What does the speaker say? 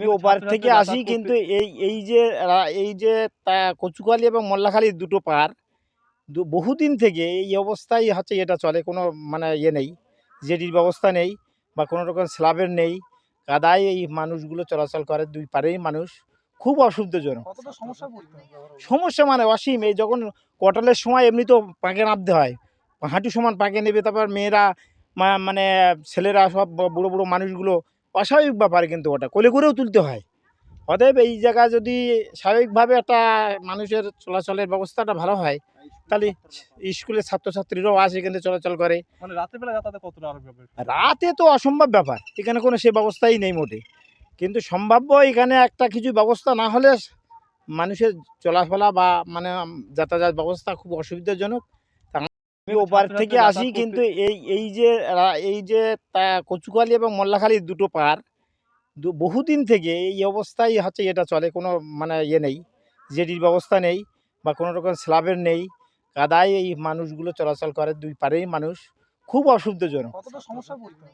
আমি ওপার থেকে আসি কিন্তু এই এই যে এই যে তা- কচুকালি এবং মোল্লাখালী দুটো পার দু- বহুদিন থেকে এই অবস্থায় হচ্ছে এটা চলে কোনো মানে ইয়ে নেই জেডির ব্যবস্থা নেই বা কোনো রকম স্ল্যাবের নেই কাদায় এই মানুষগুলো চলাচল করে দুই পারেই মানুষ খুব অসুবিধাজনক। সমস্যা সমস্যা মানে অসীম এই যখন কটালের সময় এমনি তো পাকে নামতে হয় হাঁটু সমান পাঁকে নেবে তারপর মেয়েরা মানে ছেলেরা সব বুড়ো বুড়ো মানুষগুলো অস্বাভাবিক ব্যাপার কিন্তু ওটা কোলে করেও তুলতে হয়। অতএব এই জায়গায় যদি স্বাভাবিকভাবে একটা মানুষের চলাচলের ব্যবস্থাটা ভালো হয় তাহলে স্কুলের ছাত্রছাত্রীরাও আসে এখানে চলাচল করে। মানে রাতের বেলা যাতায়াতে কতটা রাতে তো অসম্ভব ব্যাপার এখানে কোনো সে ব্যবস্থাই নেই মোটে। কিন্তু সম্ভাব্য এখানে একটা কিছু ব্যবস্থা না হলে মানুষের চলাফেরা বা মানে যাতায়াত ব্যবস্থা খুব অসুবিধাজনক। ওপার ছাত্রছাত্রীরা থেকে আসি কিন্তু এই এই যে এই যে তা- কচুকালি এবং মোল্লাখালির দুটো পার দু- বহুদিন থেকে এই অবস্থায় হচ্ছে এটা চলে কোনো মানে ইয়ে নেই জেডির ব্যবস্থা নেই বা কোনো রকম স্ল্যাবের নেই কাদায় এই মানুষগুলো চলাচল করে দুই পারেই মানুষ খুব অসুবিধাজনক। কতটা সমস্যা পড়তে